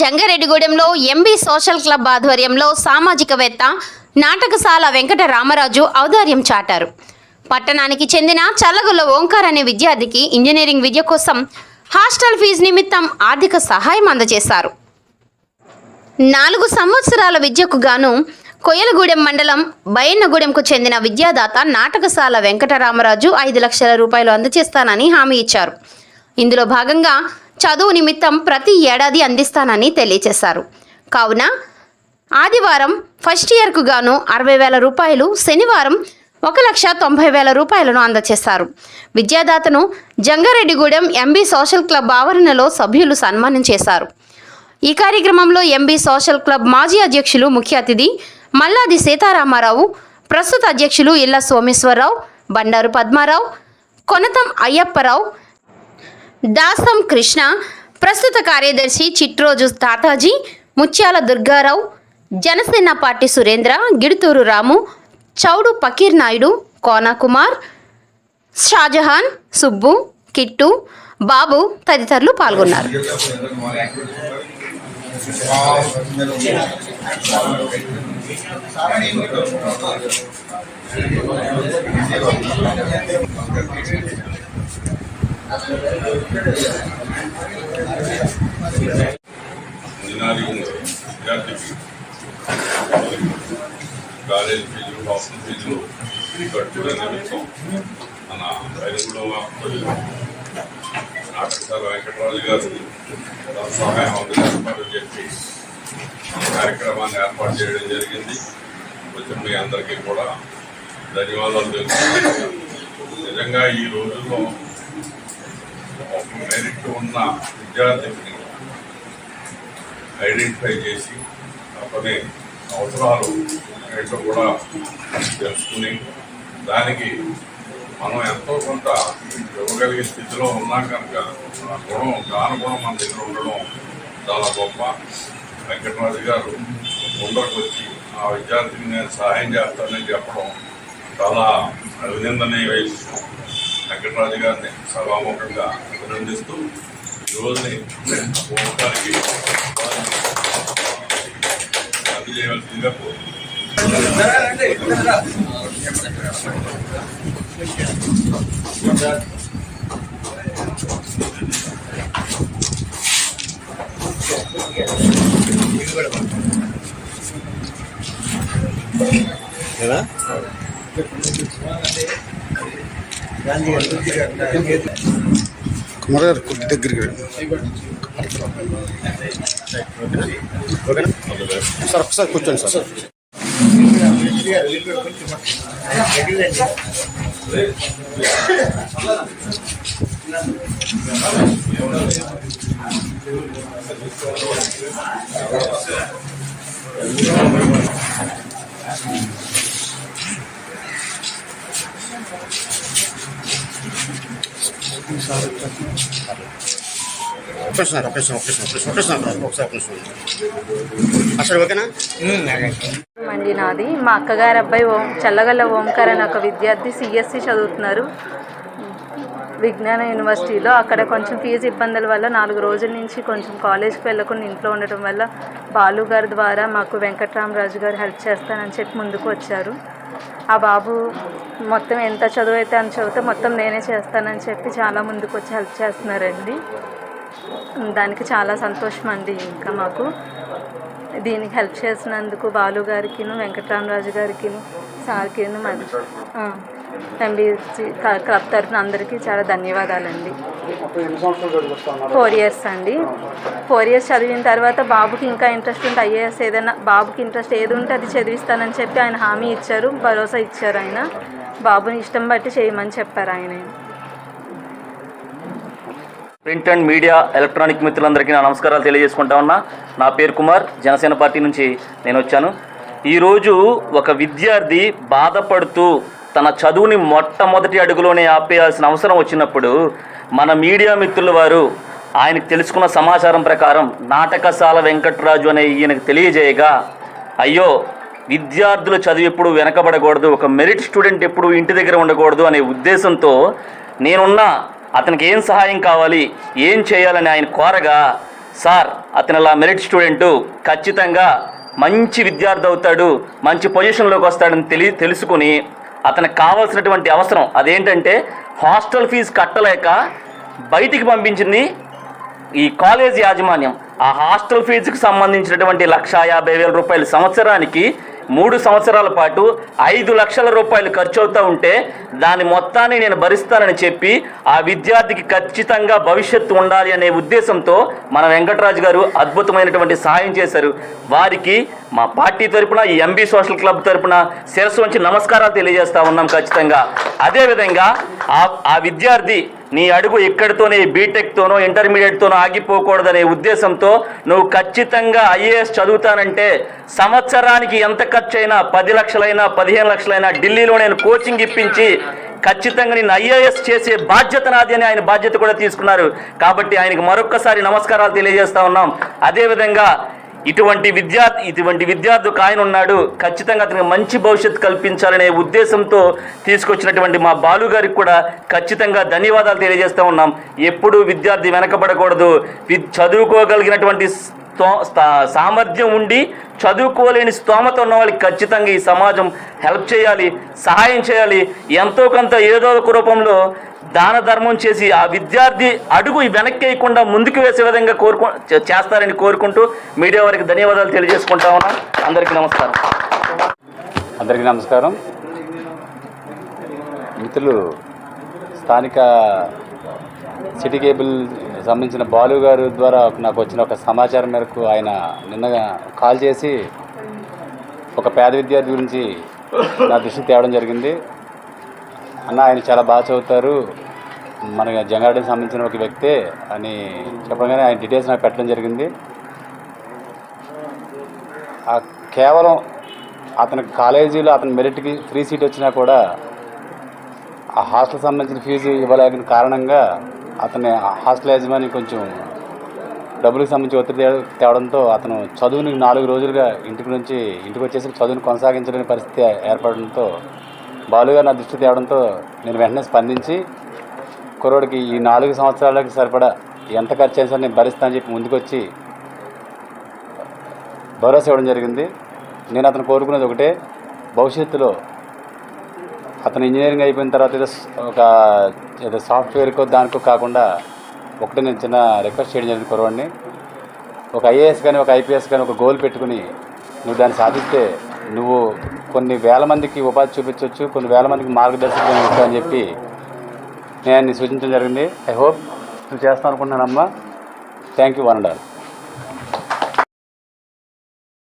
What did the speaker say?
జంగారెడ్డిగూడెంలో MB social club ఆధ్వర్యంలో సామాజికవేత్త నాటకశాల వెంకట రామరాజు ఔదార్యం చాటారు. పట్టణానికి చెందిన చల్లగుల్ల ఓంకార్ అనే విద్యార్థికి ఇంజనీరింగ్ విద్య కోసం హాస్టల్ ఫీజు నిమిత్తం ఆర్థిక సహాయం అందజేశారు. నాలుగు సంవత్సరాల విద్యకు గాను కొయ్యలగూడెం మండలం బయన్నగూడెంకు చెందిన విద్యాదాత నాటకశాల వెంకటరామరాజు ఐదు లక్షల రూపాయలు అందజేస్తానని హామీ ఇచ్చారు. ఇందులో భాగంగా చదువు నిమిత్తం ప్రతి ఏడాది అందిస్తానని తెలియజేశారు. కావున ఆదివారం ఫస్ట్ ఇయర్కు గాను అరవై వేల రూపాయలు శనివారం ఒక లక్ష తొంభై వేల రూపాయలను అందజేశారు. విద్యాదాతను జంగారెడ్డిగూడెం ఎంబీ సోషల్ క్లబ్ ఆవరణలో సభ్యులు సన్మానం చేశారు. ఈ కార్యక్రమంలో ఎంబీ సోషల్ క్లబ్ మాజీ అధ్యక్షులు ముఖ్య అతిథి మల్లాది సీతారామారావు ప్రస్తుత అధ్యక్షులు ఇళ్ళ సోమేశ్వరరావు బండారు పద్మారావు కొనతం అయ్యప్పరావు దాసం కృష్ణ ప్రస్తుత కార్యదర్శి చిట్రోజు తాతాజీ ముత్యాల దుర్గారావు జనసేన పార్టీ సురేంద్ర గిడుతూరు రాము చౌడు పకీర్ నాయుడు కోనాకుమార్ షాజహాన్ సుబ్బు కిట్టు బాబు తదితరులు పాల్గొన్నారు. ఇంజనీరింగ్ విద్యార్థికి కాలేజ్ ఫీజులు హాస్టల్ ఫీజులు కట్టుకునే నిమిత్తం మన రైతులు నాటకసాల వెంకటరాజు గారు సహాయం అందజేస్తారని చెప్పి ఈ కార్యక్రమాన్ని ఏర్పాటు చేయడం జరిగింది. కొంచెం మీ అందరికీ కూడా ధన్యవాదాలు తెలుసు నిజంగా ఈ రోజుల్లో మెరిట్ ఉన్న విద్యార్థిని ఐడెంటిఫై చేసి అతని అవసరాలు ఏంటో కూడా తెలుసుకుని దానికి మనం ఎంతో కొంత ఇవ్వగలిగే స్థితిలో ఉన్నాం కనుక ఆ గుణం దానుగుణం మన దగ్గర ఉండడం చాలా గొప్ప. వెంకటరాజు గారు ముందరకు వచ్చి ఆ విద్యార్థికి నేను సహాయం చేస్తానని చెప్పడం చాలా అభినందనీయ విషయం. వెంకటరాజు గారిని సభాముఖంగా అభినందిస్తూ ఈరోజుని రోజుని అందజేయవలసిందిగా కోరుతున్నాను కుమార్ గారు కొద్ది దగ్గరికి సార్ ఒకసారి కూర్చోండి సార్ ఒకేసారి ఒకేసారి ఒకేసారి ఒకేసారి ఒకేసారి ఒకసారి ఒకేసారి అసలు ఓకేనా అండి నాది. మా అక్కగారి అబ్బాయి ఓం చల్లగల్ల ఓంకార్ అనే ఒక విద్యార్థి సిఎస్సి చదువుతున్నారు. విజ్ఞాన యూనివర్సిటీలో. అక్కడ కొంచెం ఫీజు ఇబ్బందుల వల్ల నాలుగు రోజుల నుంచి కొంచెం కాలేజ్కి వెళ్ళకుండా ఇంట్లో ఉండటం వల్ల బాలు గారి ద్వారా మాకు వెంకట్రామరాజు గారు హెల్ప్ చేస్తానని చెప్పి ముందుకు వచ్చారు. ఆ బాబు మొత్తం ఎంత చదువు అయితే అని చదివితే మొత్తం నేనే చేస్తానని చెప్పి చాలా ముందుకు వచ్చి హెల్ప్ చేస్తున్నారండి. దానికి చాలా సంతోషం అండి ఇంకా మాకు. దీనికి హెల్ప్ చేసినందుకు బాలు గారికిను వెంకటరామరాజు గారికిను సార్కిను మరి ఎంబీసీ క్లబ్ తరఫున అందరికీ చాలా ధన్యవాదాలండి. ఫోర్ ఇయర్స్ అండి. ఫోర్ ఇయర్స్ చదివిన తర్వాత బాబుకి ఇంకా ఇంట్రెస్ట్ ఉంటే ఐఏఎస్ ఏదైనా బాబుకి ఇంట్రెస్ట్ ఏది ఉంటే అది చదివిస్తానని చెప్పి ఆయన హామీ ఇచ్చారు భరోసా ఇచ్చారు ఆయన. బాబుని ఇష్టం బట్టి చేయమని చెప్పారు ఆయన. ప్రింట్ అండ్ మీడియా ఎలక్ట్రానిక్ మిత్రులందరికీ నా నమస్కారాలు తెలియజేసుకుంటా ఉన్నా. నా పేరు కుమార్ జనసేన పార్టీ నుంచి నేను వచ్చాను. ఈరోజు ఒక విద్యార్థి బాధపడుతూ తన చదువుని మొట్టమొదటి అడుగులోనే ఆపేయాల్సిన అవసరం వచ్చినప్పుడు మన మీడియా మిత్రుల వారు ఆయనకు తెలుసుకున్న సమాచారం ప్రకారం నాటకశాల వెంకట్రాజు అనే ఈయనకు తెలియజేయగా అయ్యో విద్యార్థుల చదువు ఎప్పుడు వెనకబడకూడదు ఒక మెరిట్ స్టూడెంట్ ఎప్పుడు ఇంటి దగ్గర ఉండకూడదు అనే ఉద్దేశంతో నేనున్న అతనికి ఏం సహాయం కావాలి ఏం చేయాలని ఆయన కోరగా సార్ అతను అలా మెరిట్ స్టూడెంటు ఖచ్చితంగా మంచి విద్యార్థి అవుతాడు మంచి పొజిషన్లోకి వస్తాడని తెలి తెలుసుకుని అతనికి కావాల్సినటువంటి అవసరం. అదేంటంటే హాస్టల్ ఫీజు కట్టలేక బయటికి పంపించింది ఈ కాలేజ్ యాజమాన్యం. ఆ హాస్టల్ ఫీజుకు సంబంధించినటువంటి లక్ష యాభై వేల రూపాయల సంవత్సరానికి మూడు సంవత్సరాల పాటు ఐదు లక్షల రూపాయలు ఖర్చు అవుతూ ఉంటే దాని మొత్తాన్ని నేను భరిస్తానని చెప్పి ఆ విద్యార్థికి ఖచ్చితంగా భవిష్యత్తు ఉండాలి అనే ఉద్దేశంతో మన వెంకటరాజు గారు అద్భుతమైనటువంటి సహాయం చేశారు. వారికి మా పార్టీ తరపున ఈ ఎంబీ సోషల్ క్లబ్ తరపున శిరస్సు వంచి నమస్కారాలు తెలియజేస్తా ఉన్నాం ఖచ్చితంగా. అదేవిధంగా ఆ ఆ విద్యార్థి నీ అడుగు ఎక్కడితోనే బీటెక్తోనో ఇంటర్మీడియట్తోనో ఆగిపోకూడదనే ఉద్దేశంతో నువ్వు ఖచ్చితంగా ఐఏఎస్ చదువుతానంటే సంవత్సరానికి ఎంత ఖర్చు అయినా పది లక్షలైనా పదిహేను లక్షలైనా ఢిల్లీలో నేను కోచింగ్ ఇప్పించి ఖచ్చితంగా నేను ఐఏఎస్ చేసే బాధ్యత నాది అని ఆయన బాధ్యత కూడా తీసుకున్నారు. కాబట్టి ఆయనకు మరొక్కసారి నమస్కారాలు తెలియజేస్తా ఉన్నాం. అదేవిధంగా ఇటువంటి విద్యార్థి ఇటువంటి విద్యార్థి ఒక ఆయన ఉన్నాడు. ఖచ్చితంగా అతనికి మంచి భవిష్యత్తు కల్పించాలనే ఉద్దేశంతో తీసుకొచ్చినటువంటి మా బాలు గారికి కూడా ఖచ్చితంగా ధన్యవాదాలు తెలియజేస్తూ ఉన్నాం. ఎప్పుడూ విద్యార్థి వెనకబడకూడదు. వి- చదువుకోగలిగినటువంటి స్థా- సామర్థ్యం ఉండి చదువుకోలేని స్తోమత ఉన్న వాళ్ళకి ఖచ్చితంగా ఈ సమాజం హెల్ప్ చేయాలి సహాయం చేయాలి. ఎంతో కొంత ఏదో ఒక రూపంలో దాన ధర్మం చేసి ఆ విద్యార్థి అడుగు వెనక్కి వేయకుండా ముందుకు వేసే విధంగా కోరుకు చేస్తారని కోరుకుంటూ మీడియా వారికి ధన్యవాదాలు తెలియజేసుకుంటా ఉన్నాం. అందరికీ నమస్కారం. అందరికీ నమస్కారం. మిత్రులు స్థానిక సిటీ కేబుల్ సంబంధించిన బాలు గారు ద్వారా నాకు వచ్చిన ఒక సమాచారం మేరకు ఆయన నిన్న కాల్ చేసి ఒక పేద విద్యార్థి గురించి నా దృష్టి తేవడం జరిగింది. అన్న ఆయన చాలా బాగా చదువుతారు. మన జంగారెడ్డికి సంబంధించిన ఒక వ్యక్తే అని చెప్పగానే ఆయన డీటెయిల్స్ నాకు పెట్టడం జరిగింది. కేవలం అతని కాలేజీలో అతని మెరిట్కి ఫ్రీ సీట్ వచ్చినా కూడా ఆ హాస్టల్ సంబంధించిన ఫీజు ఇవ్వలేని కారణంగా అతని హాస్టల్ యజమాని కొంచెం డబ్బులకు సంబంధించి ఒత్తిడి తేవడంతో అతను చదువుని నాలుగు రోజులుగా ఇంటికి నుంచి ఇంటికి వచ్చేసి చదువుని కొనసాగించలేని పరిస్థితి ఏర్పడడంతో బాలుగా నా దృష్టి తేవడంతో నేను వెంటనే స్పందించి కుర్రోడికి ఈ నాలుగు సంవత్సరాలకి సరిపడా ఎంత ఖర్చు అయినా సరే నేను భరిస్తానని చెప్పి ముందుకొచ్చి భరోసా ఇవ్వడం జరిగింది. నేను అతను కోరుకునేది ఒకటే భవిష్యత్తులో అతను ఇంజనీరింగ్ అయిపోయిన తర్వాత ఏదో ఒక ఏదో సాఫ్ట్వేర్కో దానికో కాకుండా ఒకటి నేను చిన్న రిక్వెస్ట్ చేయడం జరిగింది కురవాడిని ఒక ఐఏఎస్ కానీ ఒక ఐపీఎస్ కానీ ఒక గోల్ పెట్టుకుని నువ్వు దాన్ని సాధిస్తే నువ్వు కొన్ని వేల మందికి ఉపాధి చూపించవచ్చు కొన్ని వేల మందికి మార్గదర్శకం ఇస్తా అని చెప్పి నేను సూచించడం జరిగింది. ఐ హోప్ నువ్వు చేస్తాను అనుకుంటున్నానమ్మా thank you one and all